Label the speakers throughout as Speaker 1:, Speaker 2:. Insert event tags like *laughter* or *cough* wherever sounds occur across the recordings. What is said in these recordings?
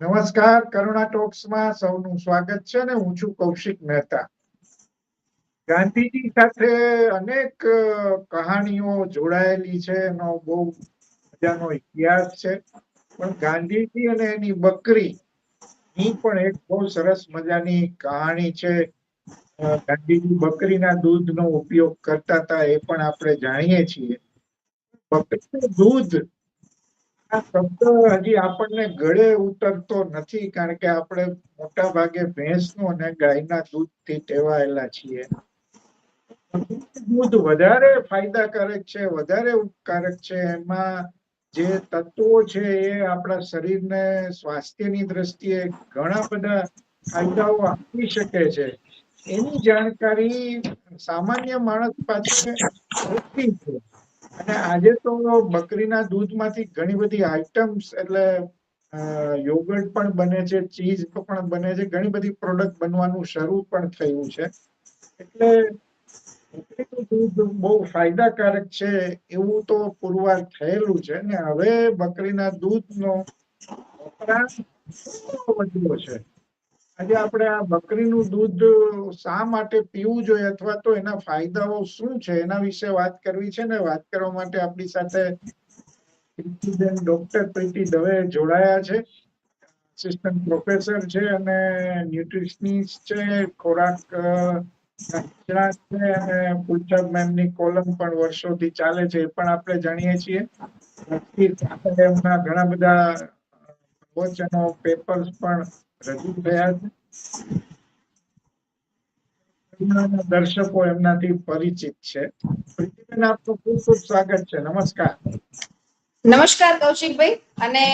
Speaker 1: નમસ્કાર, કરુણા ટોક્સમાં સૌનું સ્વાગત છે અને હું છું કૌશિક મહેતા. ગાંધીજી સાથે અનેક કહાણીઓ જોડાયેલી છે, એનો બહુ મજાનો ઇતિહાસ છે. પણ ગાંધીજી અને એની બકરી ની પણ એક બહુ સરસ મજાની કહાણી છે. ગાંધીજી બકરીના દૂધનો ઉપયોગ કરતા હતા, એ પણ આપણે જાણીએ છીએ. બકરીનું દૂધ આ શબ્દ હજી આપણને ગળે ઉતરતો નથી, કારણ કે આપણે મોટા ભાગે ભેંસનું અને ગાયના દૂધથી ટેવાયેલા છીએ. દૂધ વધારે ફાયદાકારક છે, વધારે ઉપકારક છે. એમાં જે તત્વો છે એ આપણા શરીરને સ્વાસ્થ્યની દ્રષ્ટિએ ઘણા બધા ફાયદાઓ આપી શકે છે. એની જાણકારી સામાન્ય માણસ પાસે છે. અને આજે તો બકરીના દૂધમાંથી ઘણી બધી આઇટમ્સ એટલે યોગર્ટ પણ બને છે ચીઝ પણ બને છે, ઘણી બધી પ્રોડક્ટ બનવાનું શરૂ પણ થયું છે. એટલે બકરીનું દૂધ બહુ ફાયદાકારક છે એવું તો પુરવાર થયેલું છે ને હવે બકરીના દૂધનો વપરાશ વધ્યો છે. આજે આપણે આ બકરીનું દૂધ શા માટે પીવું જોઈએ અથવા તો એના ફાયદાઓ શું છે એના વિશે વાત કરવી છે ને વાત કરવા માટે આપણી સાથે પ્રીતિબેન ડોક્ટર પ્રીતિ દવે જોડાયા છે. અસિસ્ટન્ટ પ્રોફેસર છે અને ન્યુટ્રિશનિસ્ટ છે, ખોરાક છે અને પૂછબ મેમની કોલમ પણ વર્ષોથી ચાલે છે એ પણ આપણે જાણીએ છીએ. એમના ઘણા બધા વચનો પેપર્સ પણ રજૂ થયા છે દર્શકો એમનાથી પરિચિત છે. પ્રીતિબેન આપનું ખૂબ ખૂબ સ્વાગત છે. નમસ્કાર.
Speaker 2: નમસ્કાર કૌશિકભાઈ અને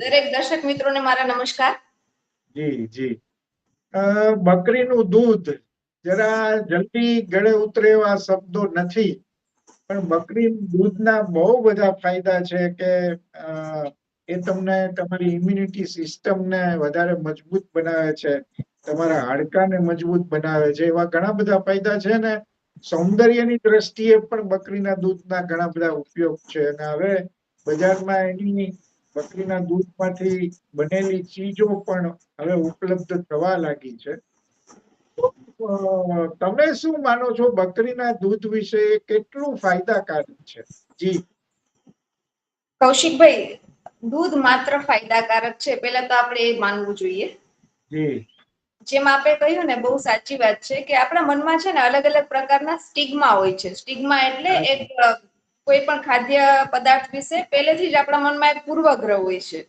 Speaker 2: દરેક દર્શક મિત્રોને મારા નમસ્કાર.
Speaker 1: જી જી. બકરીનું દૂધ જરા જલ્દી ગળે ઉતરે એવા શબ્દો નથી. પણ બકરી દૂધના બહુ બધા ફાયદા છે કે એ તમને તમારી ઇમ્યુનિટી સિસ્ટમને વધારે મજબૂત બનાવે છે. તમારા હાડકાને મજબૂત બનાવે છે. એવા ઘણા બધા ફાયદા છે ને સૌંદર્યની દ્રષ્ટિએ પણ બકરીના દૂધના ઘણા બધા ઉપયોગ છે. અને હવે બજારમાં એની બકરીના દૂધમાંથી બનેલી ચીજો પણ હવે ઉપલબ્ધ થવા લાગી છે. તમે શું માનો છો બકરીના દૂધ વિશે કેટલું ફાયદાકારક છે? જી.
Speaker 2: કૌશિકભાઈ દૂધ માત્ર ફાયદાકારક છે. પહેલા તો આપણે એ માનવું જોઈએ.
Speaker 1: જી.
Speaker 2: જેમ આપણે કહ્યું ને બહુ સાચી વાત છે કે આપણા મનમાં છે ને અલગ અલગ પ્રકારના સ્ટિગ્મા હોય છે. સ્ટિગ્મા એટલે એક કોઈ પણ ખાદ્ય પદાર્થ વિશે પહેલેથી જ આપણા મનમાં એક પૂર્વગ્રહ હોય છે.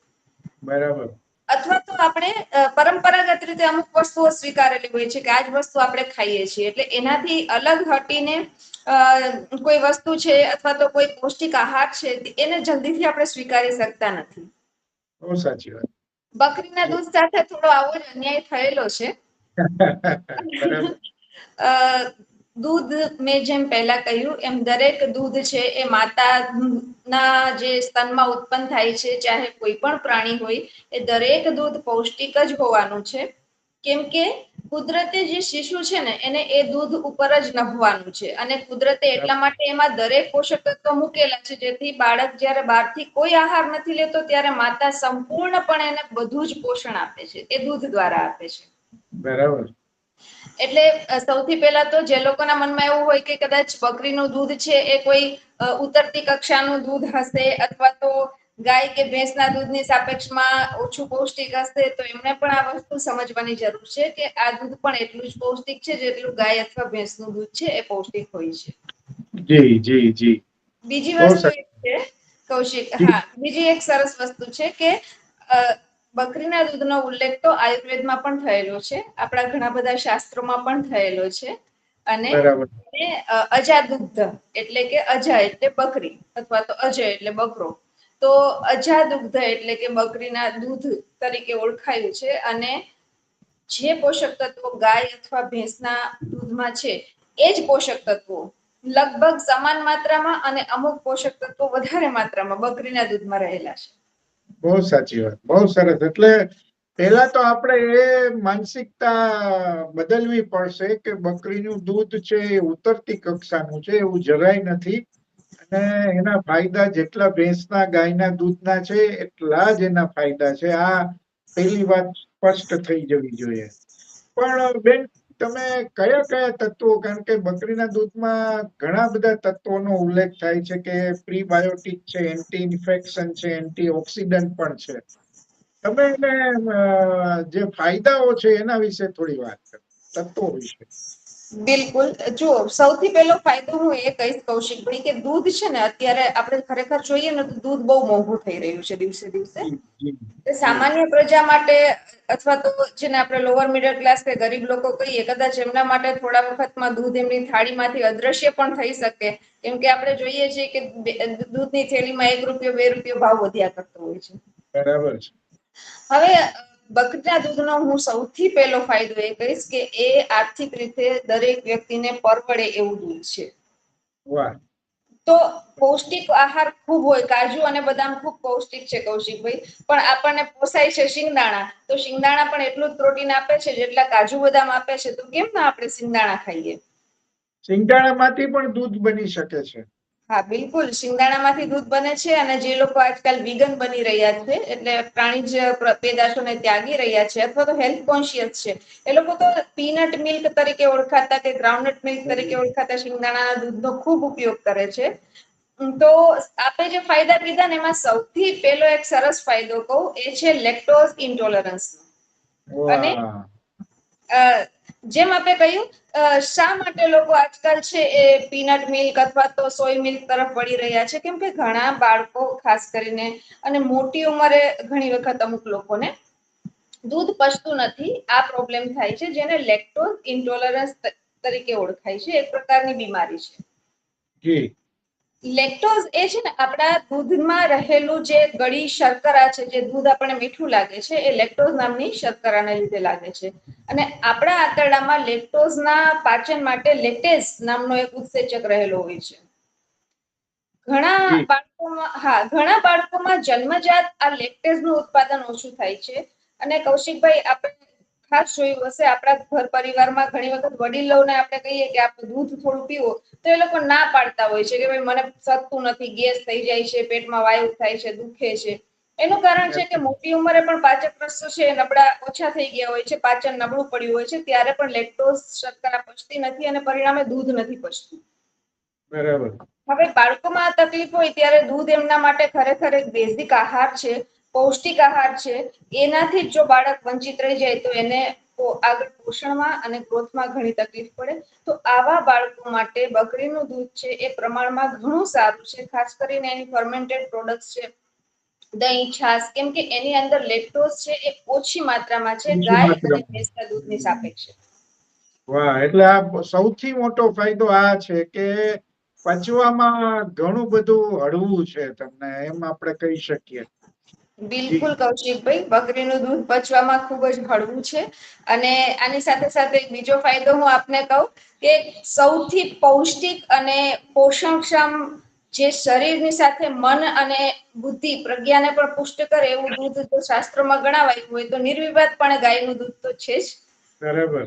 Speaker 1: બરાબર.
Speaker 2: અથવા તો આપણે પરંપરાગત રીતે અમુક વસ્તુઓ સ્વીકારેલી હોય છે કે આ જ વસ્તુ આપણે ખાઈએ છીએ. એટલે એનાથી અલગ હટીને કોઈ વસ્તુ છે અથવા તો કોઈ પૌષ્ટિક આહાર છે એને જલ્દીથી આપણે સ્વીકારી શકતા નથી.
Speaker 1: બહુ સાચી વાત.
Speaker 2: બકરીના દૂધ સાથે થોડો આવો જ અન્યાય થયેલો છે. *laughs* અ, દૂધ મેં જેમ પહેલા કહ્યું, એમ દરેક દૂધ છે એ માતાના જે સ્તનમાં ઉત્પન્ન થાય છે, ચાહે કોઈ પણ પ્રાણી હોય, એ દરેક દૂધ પૌષ્ટિક જ હોવાનું છે. કેમ કે કુદરતે જે શિશુ છે ને, એને એ દૂધ ઉપર જ નભવાનું છે. અને કુદરતે એટલા માટે એમાં દરેક પોષક તત્વો મૂકેલા છે, જેથી બાળક જ્યારે બહારથી કોઈ આહાર નથી લેતો, ત્યારે માતા સંપૂર્ણપણે એને બધું જ પોષણ આપે છે, એ દૂધ દ્વારા આપે છે.
Speaker 1: બરાબર.
Speaker 2: એટલે સૌથી પહેલા તો જે લોકોના મનમાં એવું હોય કે કદાચ બકરીનું દૂધ છે એ કોઈ ઉતરતી કક્ષાનું દૂધ હશે અથવા તો ગાય કે ભેંસના દૂધની સાપેક્ષમાં ઓછું પૌષ્ટિક હશે તો એમને પણ આ વસ્તુ સમજવાની જરૂર છે કે આ દૂધ પણ એટલું જ પૌષ્ટિક છે જેટલું ગાય અથવા ભેંસનું દૂધ છે એ પૌષ્ટિક હોય છે.
Speaker 1: જી જી જી.
Speaker 2: બીજી વસ્તુ છે કૌશિક હા બીજી એક સરસ વસ્તુ છે કે બકરીના દૂધનો ઉલ્લેખ તો આયુર્વેદમાં પણ થયેલો છે. આપણા ઘણા બધા શાસ્ત્રોમાં પણ થયેલો છે. અને અજા દુગ્ધ એટલે કે અજા એટલે બકરી અથવા તો અજય એટલે બકરો. તો અજા દુગ્ધ એટલે કે બકરીના દૂધ તરીકે ઓળખાયું છે અને જે પોષક તત્વો ગાય અથવા ભેંસના દૂધમાં છે એ જ પોષક તત્વો. લગભગ સમાન માત્રામાં અને અમુક પોષક તત્વો વધારે માત્રામાં બકરીના દૂધમાં રહેલા છે.
Speaker 1: બહુ સાચી વાત, બહુ સરસ. એટલે પેલા તો આપણે એ માનસિકતા બદલવી પડશે કે બકરીનું દૂધ છે એ ઉતરતી કક્ષાનું છે, એવું જરાય નથી. અને એના ફાયદા જેટલા ભેંસના, ગાયના દૂધના છે, એટલા જ એના ફાયદા છે. આ પહેલી વાત સ્પષ્ટ થઈ જવી જોઈએ. પણ બેન તમે કયા કયા તત્વો? કારણ કે બકરીના દૂધમાં ઘણા બધા તત્વોનો ઉલ્લેખ થાય છે કે પ્રીબાયોટિક છે, એન્ટી ઇન્ફેક્શન છે, એન્ટી ઓક્સિડન્ટ પણ છે. તમે એને જે ફાયદાઓ છે એના વિશે થોડી વાત કરો, તત્વો વિશે.
Speaker 2: બિલકુલ. જો સૌથી પહેલો ફાયદો હું એ કહીશ કૌશિકભાઈ કે દૂધ છે ને અત્યારે આપણે ખરેખર જોઈએ ને તો દૂધ બહુ મોંઘું થઈ રહ્યું છે દિવસે દિવસે. સામાન્ય પ્રજા માટે અથવા તો જેને આપણે લોઅર મિડલ ક્લાસ કે ગરીબ લોકો કહીએ કદાચ એમના માટે થોડા વખતમાં દૂધ એમની થાળીમાંથી અદ્રશ્ય પણ થઈ શકે. કેમ કે આપણે જોઈએ છીએ કે દૂધની થેલીમાં એક રૂપિયો બે રૂપિયો ભાવ વધ્યા કરતો હોય છે.
Speaker 1: બરાબર છે.
Speaker 2: હવે બકરીના દૂધનો હું સૌથી પહેલો ફાયદો એ કહીશ કે એ આર્થિક રીતે દરેક વ્યક્તિને પરવડે એવું દૂધ છે. તો પૌષ્ટિક આહાર ખૂબ હોય કાજુ અને બદામ ખૂબ પૌષ્ટિક છે કૌશિકભાઈ પણ આપણને પોસાય છે શિંગદાણા. તો શિંગદાણા પણ એટલું જ પ્રોટીન આપે છે જેટલા કાજુ બદામ આપે છે તો કેમ ના આપણે શિંગદાણા ખાઈએ?
Speaker 1: સિંગદાણામાંથી પણ દૂધ બની શકે છે.
Speaker 2: હા બિલકુલ. શિંગદાણામાંથી દૂધ બને છે અને જે લોકો આજકાલ વિગન બની રહ્યા છે એટલે પ્રાણીજ પ્ર- પેદાશોને ત્યાગી રહ્યા છે અથવા તો હેલ્થ કોન્શિયસ છે. એ લોકો તો પીનટ મિલ્ક તરીકે ઓળખાતા કે ગ્રાઉન્ડનટ મિલ્ક તરીકે ઓળખાતા શિંગદાણાના દૂધનો ખૂબ ઉપયોગ કરે છે. તો આપણે જે ફાયદા કીધા ને એમાં સૌથી પહેલો એક સરસ ફાયદો કહું એ છે લેક્ટોઝ ઇન્ટોલરન્સ અને જેમ આપણે કહ્યું શા માટે લોકો આજકાલ છે એ પીનટ મિલ્ક અથવા તો સોય મિલ્ક તરફ વળી રહ્યા છે? કેમ કે ઘણા બાળકો, ખાસ કરીને, અને મોટી ઉંમરે ઘણી વખત અમુક લોકોને દૂધ પચતું નથી. આ પ્રોબ્લેમ થાય છે, જેને લેક્ટોઝ ઇન્ટોલરન્સ તરીકે ઓળખાય છે. એક પ્રકારની બીમારી છે.
Speaker 1: જી.
Speaker 2: લેક્ટોઝ એ છે ને આપણા દૂધમાં રહેલું જે ગળી શર્કરા છે જે દૂધ આપણને મીઠું લાગે છે એ લેક્ટોઝ નામની શર્કરાને લીધે લાગે છે. અને આપણા આંતરડામાં લેક્ટોઝના પાચન માટે લેટેસ નામનો એક ઉત્સેચક રહેલો હોય છે. ઘણા બાળકોમાં હા ઘણા બાળકોમાં જન્મજાત આ લેક્ટેઝનું ઉત્પાદન ઓછું થાય છે. અને કૌશિકભાઈ આપણે ખાસ જોયું હશે. આપણા ઘર પરિવારમાં ઘણી વખત વડીલોને આપણે કહીએ કે આપણે દૂધ થોડું પીવો તો એ લોકો ના પાડતા હોય છે કે ભાઈ મને સતતું નથી ગેસ થઈ જાય છે પેટમાં વાયુ થાય છે દુખે છે. એનું કારણ છે કે મોટી ઉંમરે પણ પાચક રસ્તો છે નબળા ઓછા થઈ ગયા હોય છે પાચન નબળું પડ્યું હોય છે ત્યારે પણ લેક્ટોઝ શર્કરા પચતી નથી અને પરિણામે દૂધ નથી પચતું.
Speaker 1: બરાબર.
Speaker 2: હવે બાળકોમાં આ તકલીફ હોય ત્યારે દૂધ એમના માટે ખરેખર એક બેઝિક આહાર છે. પૌષ્ટિક આહાર છે. એનાથી જ બાળક વંચિત રહી જાય તો એને આગળ પોષણમાં અને ગ્રોથમાં ઘણી તકલીફ પડે. તો આવા બાળકો માટે બકરીનું દૂધ છે એ પ્રમાણમાં ઘણું સારું છે. ખાસ કરીને એની ફર્મેન્ટેડ પ્રોડક્ટ્સ છે. દહીં છાશ કેમ કે એની અંદર લેક્ટોઝ છે એ ઓછી માત્રામાં છે. ગાય અને ભેંસના દૂધની સાપેક્ષે.
Speaker 1: વાહ એટલે આ સૌથી મોટો ફાયદો આ છે કે પચવામાં ઘણું બધું હળવું છે તમને એમ આપણે કહી શકીએ.
Speaker 2: બિલકુલ કૌશિકભાઈ બકરીનું દૂધ પચવામાં ખૂબ જ હળવું છે. અને આની સાથે સાથે બીજો ફાયદો હું આપને કહું કે સૌથી પૌષ્ટિક અને પોષણક્ષમ જે શરીરની સાથે મન અને બુદ્ધિ પ્રજ્ઞાને પણ પુષ્ટ કરે એવું દૂધ જો શાસ્ત્રોમાં ગણાવાયું હોય તો નિર્વિવાદપણે ગાયનું દૂધ તો છે જ.
Speaker 1: બરાબર.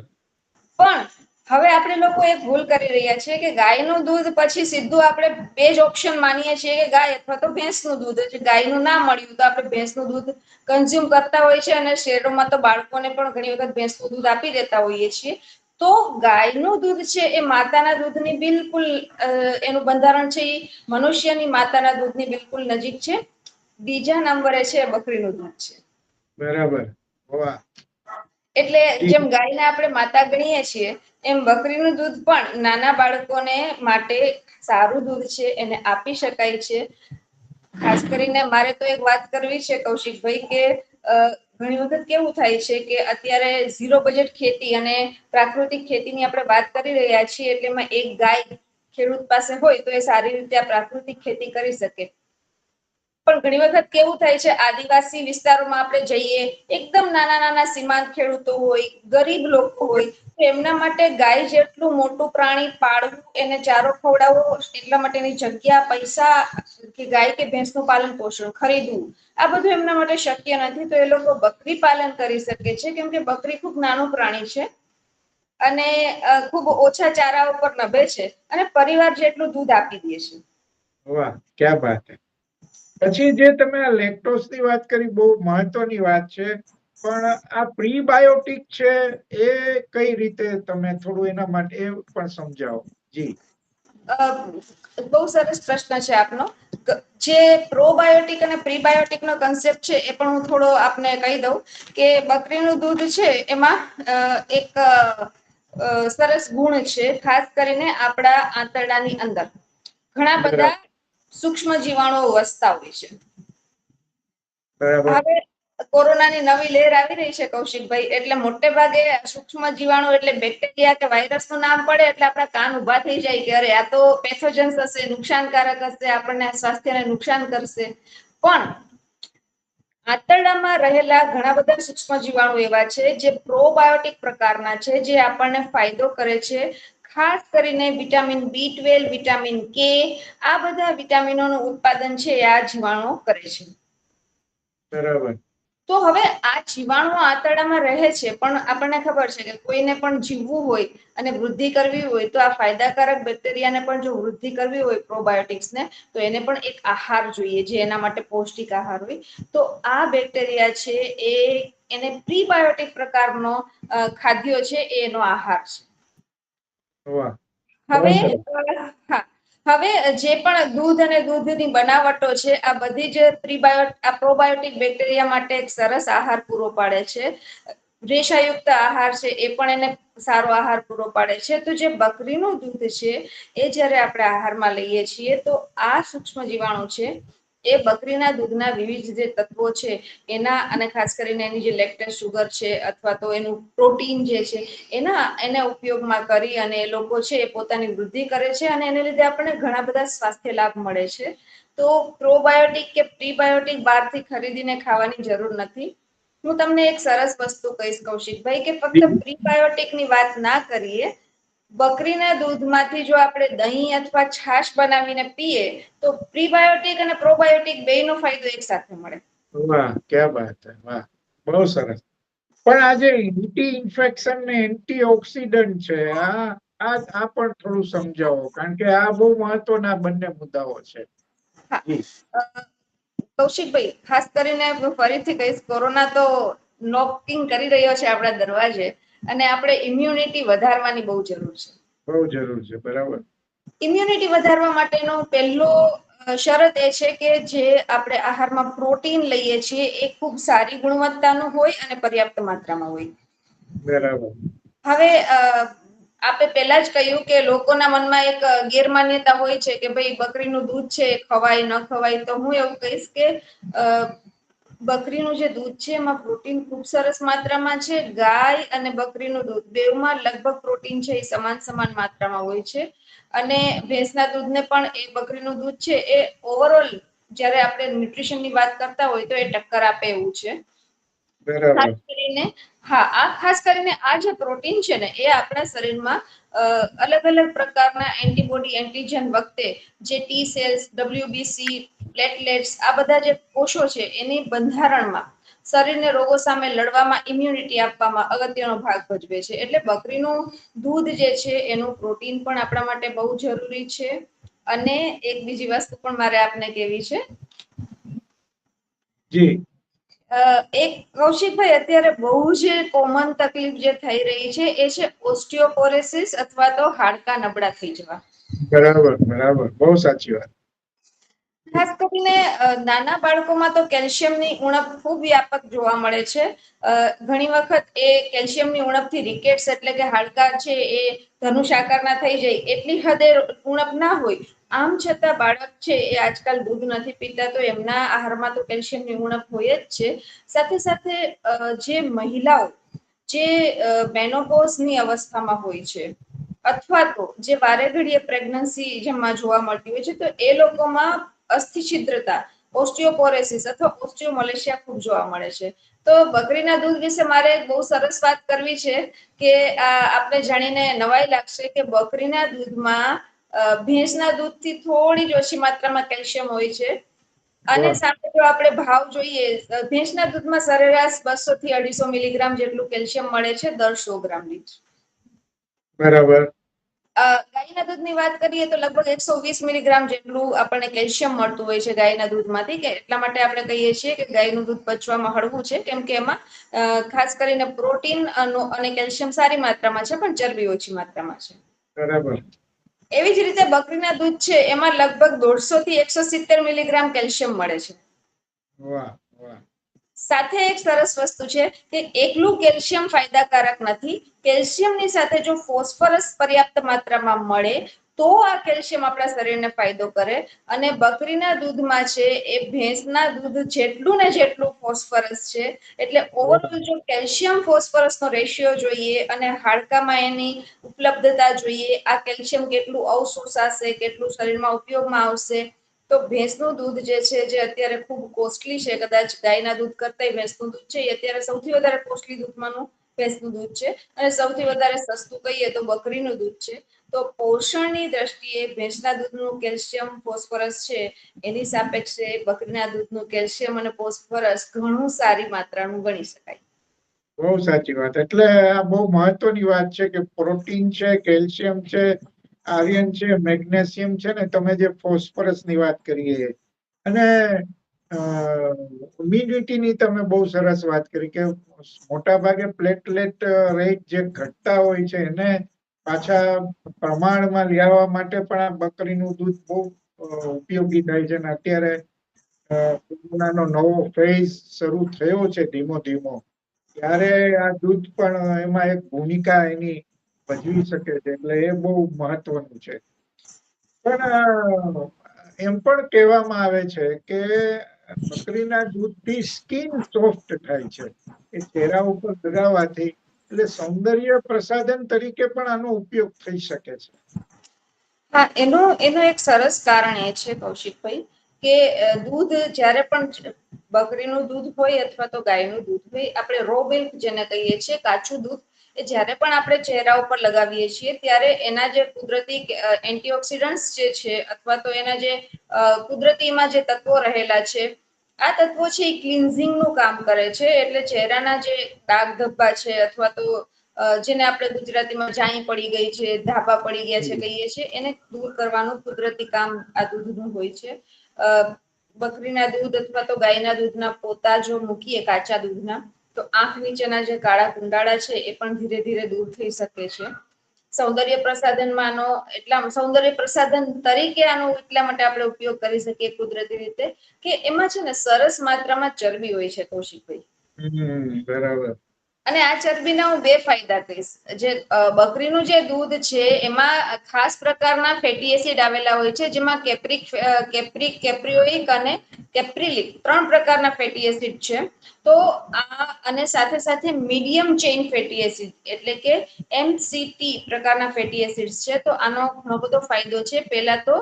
Speaker 2: પણ હવે આપણે લોકો એક ભૂલ કરી રહ્યા છીએ કે ગાયનું દૂધ પછી સીધું આપણે બે જ ઓપ્શન માનીએ છીએ કે ગાય અથવા તો ભેંસનું દૂધ. છે ગાયનું ના મળ્યું તો આપણે ભેંસનું દૂધ કન્ઝ્યુમ કરતા હોય છે અને શહેરોમાં તો બાળકોને પણ ઘણી વખત ભેંસનું દૂધ આપી દેતા હોઈએ છીએ. તો ગાયનું દૂધ છે એ માતાના દૂધની બિલકુલ એનું બંધારણ છે એ મનુષ્યની માતાના દૂધની બિલકુલ નજીક છે. બીજા નંબરે છે બકરીનું દૂધ છે.
Speaker 1: બરાબર. વાહ
Speaker 2: એટલે જેમ ગાયને આપણે માતા ગણીએ છીએ એમ બકરીનું દૂધ પણ નાના બાળકોને માટે સારું દૂધ છે એને આપી શકાય છે. ખાસ કરીને મારે તો એક વાત કરવી છે કૌશિકભાઈ કે ઘણી વખત કેવું થાય છે કે અત્યારે ઝીરો બજેટ ખેતી અને પ્રાકૃતિક ખેતીની આપણે વાત કરી રહ્યા છીએ એટલે એમાં એક ગાય ખેડૂત પાસે હોય તો એ સારી રીતે આ પ્રાકૃતિક ખેતી કરી શકે. પણ ઘણી વખત કેવું થાય છે, આદિવાસી વિસ્તારોમાં આપણે જઈએ, એકદમ નાના નાના સીમાંત ખેડૂતો હોય, ગરીબ લોકો હોય, તો એમના માટે ગાય જેટલું મોટું પ્રાણી પાળવું, એને ચારો ખવડાવવો, એટલા માટેની જગ્યા, પૈસા કે ગાય કે ભેંસનું પાલન પોષણ, ખરીદવું, આ બધું એમના માટે શક્ય નથી. તો એ લોકો બકરી પાલન કરી શકે છે, કેમ કે બકરી ખૂબ નાનું પ્રાણી છે અને ખૂબ ઓછા ચારા ઉપર નભે છે અને પરિવાર જેટલું દૂધ આપી દે છે.
Speaker 1: વાહ, ક્યાં બાત હે. પછી જે તમે આ લેક્ટોઝની વાત કરી બહુ મહત્વની વાત છે. પણ આ પ્રીબાયોટિક છે એ કઈ રીતે તમે થોડું એના માટે એ પણ સમજાવો. જી.
Speaker 2: બહુ સરસ પ્રશ્ન છે આપનો. જે પ્રોબાયોટિક અને પ્રીબાયોટિક નો કન્સેપ્ટ છે એ પણ હું થોડો આપને કહી દઉં કે બકરીનું દૂધ છે એમાં અ, એક સરસ ગુણ છે ખાસ કરીને આપણા આંતરડાની અંદર. ઘણા બધા સૂક્ષ્મ જીવાણુઓ વસતા હોય છે. હવે કોરોનાની નવી લહેર આવી રહી છે કૌશિકભાઈ એટલે મોટે ભાગે સૂક્ષ્મ જીવાણુ એટલે બેક્ટેરિયા કે વાયરસનું નામ પડે એટલે આપણા કાન ઊભા થઈ જાય કે અરે આ તો પેથોજન્સ હશે નુકસાનકારક હશે આપણને સ્વાસ્થ્યને નુકસાન કરશે. પણ આંતરડામાં રહેલા ઘણા બધા સૂક્ષ્મ જીવાણુ એવા છે જે પ્રોબાયોટિક પ્રકારના છે જે આપણને ફાયદો કરે છે. ખાસ કરીને વિટામિન બી ટ્વેલ્વ વિટામિન કે આ બધા વિટામિનોનું ઉત્પાદન છે આ જીવાણુઓ કરે છે.
Speaker 1: બરાબર.
Speaker 2: તો હવે આ જીવાણુઓ આંતરડામાં રહે છે પણ આપણને ખબર છે કે કોઈને પણ જીવવું હોય અને વૃદ્ધિ કરવી હોય તો આ ફાયદાકારક બેક્ટેરિયાને પણ જો વૃદ્ધિ કરવી હોય પ્રોબાયોટિક્સને તો એને પણ એક આહાર જોઈએ જે એના માટે પૌષ્ટિક આહાર હોય. તો આ બેક્ટેરિયા છે એ એને પ્રીબાયોટિક પ્રકારનો ખાદ્યો છે એનો આહાર છે. હવે હવે જે પણ દૂધ અને દૂધની બનાવટો છે આ બધી જ પ્રીબાયો આ પ્રોબાયોટિક બેક્ટેરિયા માટે એક સરસ આહાર પૂરો પાડે છે. રેશાયુક્ત આહાર છે એ પણ એને સારો આહાર પૂરો પાડે છે. તો જે બકરીનું દૂધ છે એ જ્યારે આપણે આહારમાં લઈએ છીએ તો આ સૂક્ષ્મ જીવાણુ છે એ બકરીના દૂધના વિવિધ જે તત્વો છે એના અને ખાસ કરીને એની જે લેક્ટેસ સુગર છે અથવા તો એનું પ્રોટીન જે છે એના એના ઉપયોગમાં કરી અને એ લોકો છે એ પોતાની વૃદ્ધિ કરે છે અને એને લીધે આપણને ઘણા બધા સ્વાસ્થ્ય લાભ મળે છે. તો પ્રોબાયોટિક કે પ્રીબાયોટિક બહારથી ખરીદીને ખાવાની જરૂર નથી. હું તમને એક સરસ વસ્તુ કહીશ કૌશિકભાઈ કે ફક્ત પ્રીબાયોટિકની વાત ના કરીએ. બકરીના દૂધમાંથી જો આપણે દહીં અથવા છાશ બનાવીને પીએ તો પ્રીબાયોટિક અને પ્રોબાયોટિક બેયનો ફાયદો એક સાથે મળે.
Speaker 1: વાહ ક્યાં વાત હે વાહ બહુ સરસ. પણ આ જે એન્ટી ઇન્ફેક્શન ને એન્ટી ઓક્સિડન્ટ છે આ આ આ પણ થોડું સમજાવો કારણ કે આ બહુ મહત્વના બંને મુદ્દાઓ છે.
Speaker 2: કૌશિકભાઈ ખાસ કરીને ફરીથી કહીશ કોરોના તો નોકિંગ કરી રહ્યો છે આપણા દરવાજે. અને આપણે ઇમ્યુનિટી વધારવાની બહુ જરૂર છે.
Speaker 1: બહુ જરૂર છે બરાબર.
Speaker 2: ઇમ્યુનિટી વધારવા માટેનો પહેલો શરત એ છે કે જે આપણે આહારમાં પ્રોટીન લઈએ છીએ એ ખૂબ સારી ગુણવત્તાનું હોય અને પર્યાપ્ત માત્રામાં હોય.
Speaker 1: બરાબર.
Speaker 2: હવે આપે પહેલા જ કહ્યું કે લોકોના મનમાં એક ગેરમાન્યતા હોય છે કે ભાઈ બકરીનું દૂધ છે ખવાય ન ખવાય તો હું એવું કહીશ કે બકરીનું જે દૂધ છે એમાં પ્રોટીન ખૂબ સરસ માત્રામાં છે. ગાય અને બકરીનું દૂધ બેવમાં લગભગ પ્રોટીન છે એ સમાન સમાન માત્રામાં હોય છે. અને ભેંસના દૂધને પણ એ બકરીનું દૂધ છે એ ઓવરઓલ જ્યારે આપણે ન્યુટ્રિશનની વાત કરતા હોય તો એ ટક્કર આપે એવું છે. ખાસ કરીને હા આ ખાસ કરીને આ જે પ્રોટીન છે ને એ આપણા શરીરમાં અલગ અલગ પ્રકારના એન્ટીબોડી એન્ટીજન વખતે જે ટી સેલ્સ ડબ્લ્યુબીસી પ્લેટલેટ્સ આ બધા જે કોષો છે એની બંધારણમાં શરીરને રોગો સામે લડવામાં ઇમ્યુનિટી આપવામાં અગત્યનો ભાગ ભજવે છે. એટલે બકરીનું દૂધ જે છે એનું પ્રોટીન પણ આપણા માટે બહુ જરૂરી છે. અને એક બીજી વસ્તુ પણ મારે આપને કેવી છે.
Speaker 1: જી.
Speaker 2: એક કૌશિકભાઈ અત્યારે બહુ જ કોમન તકલીફ જે થઈ રહી છે એ છે ઓસ્ટિયોપોરેસિસ અથવા તો હાડકા નબળા થઈ જવા.
Speaker 1: બરાબર બરાબર. બહુ સાચી વાત.
Speaker 2: ખાસ કરીને નાના બાળકોમાં તો કેલ્શિયમની ઉણપ ખૂબ વ્યાપક જોવા મળે છે. ઘણી વખત એ કેલ્શિયમની ઉણપથી રિકેટ્સ એટલે કે હાડકા છે એ ધનુષ આકારના થઈ જાય, એટલી હદે ઉણપ ના હોય. આમ છતાં બાળક છે એ આજકાલ દૂધ નથી પીતા, તો એમના આહારમાં તો કેલ્શિયમની ઉણપ હોય જ છે. સાથે સાથે જે મહિલાઓ, જે મેનોપોઝની અવસ્થામાં હોય છે, અથવા તો જે વારે ઘડીએ પ્રેગ્નન્સી જેમાં જોવા મળતી હોય છે, તો એ લોકોમાં અસ્થિ છિદ્રતા ઓસ્ટિયોપોરેસિસ અથવા ઓસ્ટિયોમલેશિયા ખૂબ જોવા મળે છે. તો બકરીના દૂધ વિશે મારે બહુ સરસ વાત કરવી છે કે આપણે જાણીને નવાઈ લાગશે કે બકરીના દૂધમાં ભેંસના દૂધથી થોડી જ ઓછી માત્રામાં કેલ્શિયમ હોય છે. અને સામે જો આપણે ભાવ જોઈએ ભેંસના દૂધમાં સરેરાશ બસો થી અઢીસો મિલીગ્રામ જેટલું કેલ્શિયમ મળે છે દર સો ગ્રામ લીટર.
Speaker 1: બરાબર.
Speaker 2: ગાયના દૂધની વાત કરીએ તો લગભગ એકસો વીસ મિલીગ્રામ જેટલું આપણને કેલ્શિયમ મળતું હોય છે ગાયના દૂધમાંથી કે એટલા માટે આપણે કહીએ છીએ કે ગાયનું દૂધ પચવામાં હળવું છે કેમ કે એમાં ખાસ કરીને પ્રોટીન અને કેલ્શિયમ સારી માત્રામાં છે પણ ચરબી ઓછી માત્રામાં છે.
Speaker 1: બરાબર.
Speaker 2: એવી જ રીતે બકરીના દૂધ છે એમાં લગભગ દોઢસો થી એકસો સિત્તેર મિલીગ્રામ કેલ્શિયમ મળે છે.
Speaker 1: વાહ વાહ.
Speaker 2: સાથે એક સરસ વસ્તુ છે કે એકલું કેલ્શિયમ ફાયદાકારક નથી કેલ્શિયમની સાથે જો ફોસ્ફરસ પર્યાપ્ત માત્રામાં મળે, તો આ કેલ્શિયમ આપણા શરીરને ફાયદો કરે. અને બકરીના દૂધમાં છે, એ ભેંસના દૂધ જેટલું ને જેટલું ફોસ્ફરસ છે, એટલે ઓવરઓલ જો કેલ્શિયમ ફોસ્ફરસનો રેશિયો જોઈએ અને હાડકામાં એની ઉપલબ્ધતા જોઈએ, આ કેલ્શિયમ કેટલું અવશોષાશે, કેટલું શરીરમાં ઉપયોગમાં આવશે, તો ભેંસનું દૂધ જે છે, જે અત્યારે ખૂબ કોસ્ટલી છે, કદાચ ગાયના દૂધ કરતાંય ભેંસનું દૂધ છે, એ અત્યારે સૌથી વધારે કોસ્ટલી દૂધમાંનું ભેંસનું દૂધ છે. અને સૌથી વધારે સસ્તું કહીએ તો બકરીનું દૂધ છે. તો પોષણની દ્રષ્ટિએ ભેંસના દૂધનું કેલ્શિયમ, ફોસ્ફરસ છે. એની સાપેક્ષે બકરીના દૂધનું કેલ્શિયમ અને ફોસ્ફરસ ઘણું સારી માત્રાનું ગણી શકાય.
Speaker 1: બહુ સાચી વાત. એટલે આ બહુ મહત્વની વાત છે કે પ્રોટીન છે, કેલ્શિયમ છે, આયર્ન છે, મેગ્નેશિયમ છે ને તમે જે ફોસ્ફરસની વાત કરીએ અને ઇમ્યુનિટી ની તમે બહુ સરસ વાત કરી કે મોટા ભાગે પ્લેટલેટ રેટ જે ઘટતા હોય છે, એને પાછા પ્રમાણમાં લેવા માટે પણ આ બકરીનું દૂધ બહુ ઉપયોગી થાય છે. અને અત્યારે કોરોનાનો નવો ફેઝ શરૂ થયો છે ધીમો ધીમો. ત્યારે આ દૂધ પણ એમાં એક ભૂમિકા એની ભજવી શકે છે. એટલે એ બહુ મહત્વનું છે. પણ એમ પણ કહેવામાં આવે છે કે બકરીના દૂધથી સ્કિન સોફ્ટ થાય છે. એ ચહેરા ઉપર લગાવવાથી એટલે સૌંદર્ય પ્રસાધન તરીકે પણ આનો ઉપયોગ થઈ શકે છે.
Speaker 2: હા, એનું એનું એક સરસ કારણ એ છે, કૌશિકભાઈ, કે દૂધ જ્યારે પણ બકરીનું દૂધ હોય અથવા તો ગાયનું દૂધ હોય, આપણે રો મિલ્ક જેને કહીએ છીએ, કાચું દૂધ, એ જ્યારે પણ આપણે ચહેરા ઉપર લગાવીએ છીએ, ત્યારે એના જે કુદરતી એન્ટીઓક્સિડન્ટ્સ જે છે, અથવા તો એના જે કુદરતીમાં જે તત્વો રહેલા છે આ તત્વો છે એ ક્લિન્ઝિંગનું કામ કરે છે એટલે ચહેરાના જે દાગ ધબ્બા છે અથવા તો જેને આપણે ગુજરાતીમાં જાઈ પડી ગઈ છે ધાબા પડી ગયા છે કહીએ છીએ એને દૂર કરવાનું કુદરતી કામ આ દૂધનું હોય છે. બકરીના દૂધ અથવા તો ગાયના દૂધના પોતા જો મૂકીએ કાચા દૂધના તો આંખ નીચેના જે કાળા કુંડાળા છે એ પણ ધીરે ધીરે દૂર થઈ શકે છે. સૌંદર્ય પ્રસાધનમાં આનો એટલા સૌંદર્ય પ્રસાધન તરીકે આનો એટલા માટે આપણે ઉપયોગ કરી શકીએ કુદરતી રીતે કે એમાં છે ને સરસ માત્રામાં ચરબી હોય છે કૌશિકભાઈ
Speaker 1: બરાબર.
Speaker 2: અને આ ચરબીના હું બે ફાયદા કહીશ. જે બકરીનું જે દૂધ છે એમાં ખાસ પ્રકારના ફેટી એસિડ આવેલા હોય છે જેમાં કેપ્રિક કેપ્રિક કેપ્રિયોઇક અને કેપ્રિલિક ત્રણ પ્રકારના ફેટી એસિડ છે. તો આ અને સાથે સાથે મીડિયમ ચેઇન ફેટી એસિડ એટલે કે એમસીટી પ્રકારના ફેટી એસિડ્સ છે તો આનો ઘણો બધો ફાયદો છે. પહેલા તો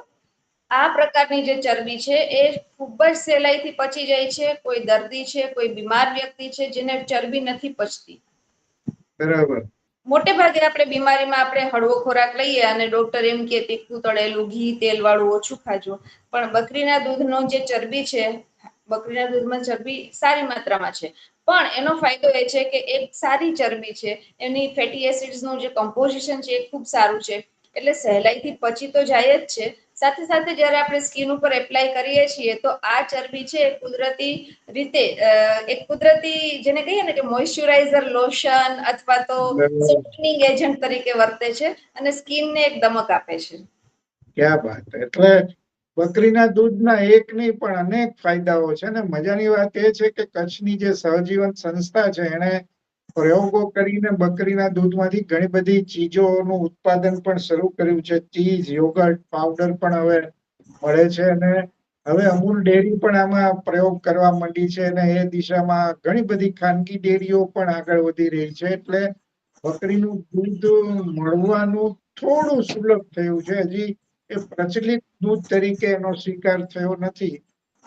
Speaker 2: આ પ્રકારની જે ચરબી છે એ ખૂબ જ સહેલાઈથી પચી જાય છે કોઈ દર્દી છે કોઈ બીમાર વ્યક્તિ છે જેને ચરબી નથી પચતી.
Speaker 1: બરાબર.
Speaker 2: મોટે ભાગે આપણે બીમારીમાં આપણે હળવો ખોરાક લઈએ અને ડોક્ટર એમ કે તીખું તળેલું ઘી તેલ વાળું ઓછું ખાજો. પણ બકરીના દૂધનો જે ચરબી છે બકરીના દૂધમાં ચરબી સારી માત્રામાં છે. પણ એનો ફાયદો એ છે કે એક સારી ચરબી છે એની ફેટી એસિડ્સનું જે કમ્પોઝિશન છે એ ખૂબ સારું છે. એટલે સહેલાઈથી પચી તો જાય જ છે. સાથે સાથે જ્યારે આપણે સ્કિન ઉપર એપ્લાય કરીએ છીએ તો આ ચરબી છે કુદરતી રીતે એક કુદરતી જેને કહીએ ને કે મોઇશ્ચરાઇઝર લોશન અથવા તો. સોફ્ટનિંગ એજન્ટ તરીકે વર્તે છે અને સ્કિનને એક દમક આપે છે.
Speaker 1: ક્યાં વાત. એટલે બકરીના દૂધના એક નહીં પણ અનેક ફાયદાઓ છે અને મજાની વાત એ છે કે કચ્છની જે સહજીવન સંસ્થા છે એને પ્રયોગો કરીને બકરીના દૂધમાંથી ઘણી બધી ચીજોનું ઉત્પાદન પણ શરૂ કર્યું છે. ચીઝ યોગર્ટ પાવડર પણ હવે મળે છે અને હવે અમૂલ ડેરી પણ આમાં પ્રયોગ કરવા માંડી છે અને એ દિશામાં ઘણી બધી ખાનગી ડેરીઓ પણ આગળ વધી રહી છે. એટલે બકરીનું દૂધ મળવાનું થોડું સુલભ થયું છે. હજી એ પ્રચલિત દૂધ તરીકે એનો સ્વીકાર થયો નથી,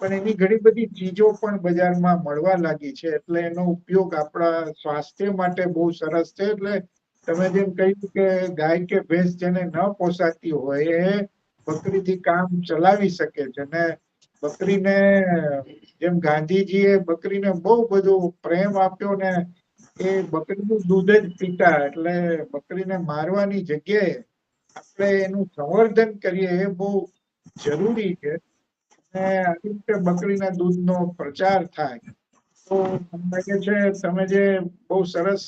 Speaker 1: પણ એની ઘણી બધી ચીજો પણ બજારમાં મળવા લાગી છે. એટલે એનો ઉપયોગ આપણા સ્વાસ્થ્ય માટે બહુ સરસ છે. એટલે તમે જેમ કહ્યું કે ગાય કે ભેંસ જેને ન પોસાતી હોય એ બકરીથી કામ ચલાવી શકે છે. ને બકરીને જેમ ગાંધીજીએ બકરીને બહુ બધો પ્રેમ આપ્યો ને એ બકરીનું દૂધ જ પીતા, એટલે બકરીને મારવાની જગ્યાએ આપણે એનું સંવર્ધન કરીએ એ બહુ જરૂરી છે. અને આવી બકરીના દૂધનો પ્રચાર થાય. તો મને લાગે છે તમે જે બહુ સરસ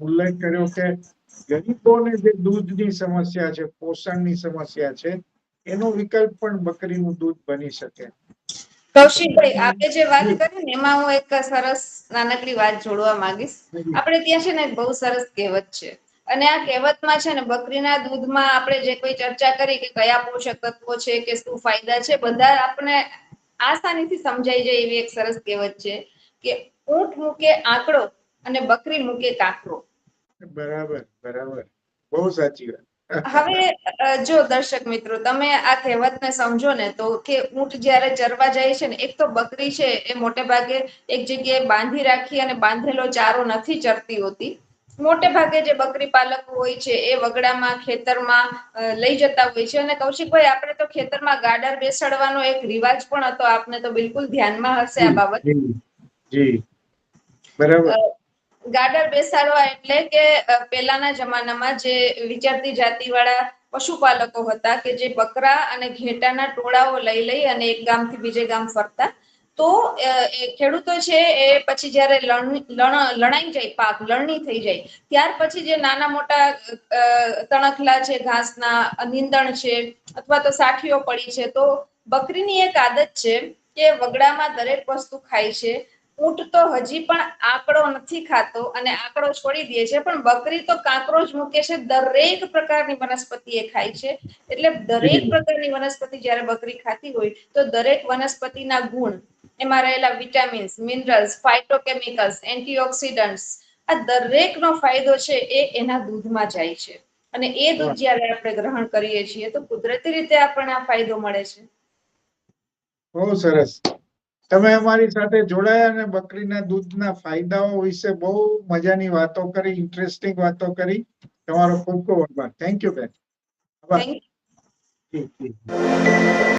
Speaker 1: ઉલ્લેખ કર્યો કે ગરીબોને જે દૂધની સમસ્યા છે પોષણની સમસ્યા છે એનો વિકલ્પ પણ બકરીનું દૂધ બની શકે.
Speaker 2: કૌશિકભાઈ આપણે જે વાત કરી ને એમાં હું એક સરસ નાનકડી વાત જોડવા માંગીશ. આપણે ત્યાં છે ને બહુ સરસ કહેવત છે. અને આ કહેવતમાં છે ને બકરીના દૂધમાં આપણે જે કોઈ ચર્ચા કરી કે કયા પોષક તત્વો છે કે શું ફાયદા છે બધા આપણે આસાનીથી સમજાઈ જાય એવી એક સરસ કહેવત છે કે ઊંટ મૂકે આંકડો અને બકરી મૂકે કાંકરો.
Speaker 1: બરાબર બરાબર. બહુ સાચી વાત.
Speaker 2: હવે જો દર્શક મિત્રો તમે આ કહેવતને સમજો ને તો કે ઊંટ જ્યારે ચરવા જાય છે ને એક તો બકરી છે એ મોટે ભાગે એક જગ્યાએ બાંધી રાખી અને બાંધેલો ચારો નથી ચરતી હોતી. મોટે ભાગે જે બકરી પાલકો હોય છે એ વગડામાં ખેતરમાં લઈ જતા હોય છે. અને કૌશિકભાઈ આપણે તો ખેતરમાં ગાડર બેસાડવાનો એક રિવાજ પણ હતો. આપને તો બિલકુલ ધ્યાનમાં હશે આ બાબત.
Speaker 1: જી જી બરાબર.
Speaker 2: ગાડર બેસાડવા એટલે કે પેલાના પહેલાના જમાનામાં જે વિચારતી જાતિવાળા પશુપાલકો હતા કે જે બકરા અને ઘેટાના ટોળાઓ લઈ લઈ અને એક ગામથી બીજે ગામ ફરતા. તો ખેડૂતો છે એ પછી જ્યારે લણ- લણ- લણાઈ જાય પાક લણણી થઈ જાય ત્યાર પછી જે નાના મોટા તણખલા છે ઘાસના નીંદણ છે અથવા તો સાઠીઓ પડી છે તો બકરીની એક આદત છે કે વગડામાં દરેક વસ્તુ ખાય છે. ઊંટ તો હજી પણ આંકડો નથી ખાતો અને આંકડો છોડી દે છે પણ બકરી તો કાંકરો જ મૂકે છે દરેક પ્રકારની વનસ્પતિ એ ખાય છે. એટલે દરેક પ્રકારની વનસ્પતિ જ્યારે બકરી ખાતી હોય તો દરેક વનસ્પતિના ગુણ એમાં રહેલા વિટામિન્સ મિનરલ્સ ફાઇટોકેમિકલ્સ એન્ટીઓક્સિડન્ટ્સ આ દરેકનો ફાયદો છે એ એના દૂધમાં જાય છે. અને એ દૂધ જ્યારે આપણે ગ્રહણ કરીએ છીએ તો કુદરતી રીતે આપણને આ ફાયદો મળે છે.
Speaker 1: બહુ સરસ. તમે અમારી સાથે જોડાયા અને બકરીના દૂધના ફાયદાઓ વિશે બહુ મજાની વાતો કરી ઇન્ટરેસ્ટિંગ વાતો કરી. તમારો ખૂબ ખૂબ આભાર. થેન્ક યુ બેન આભાર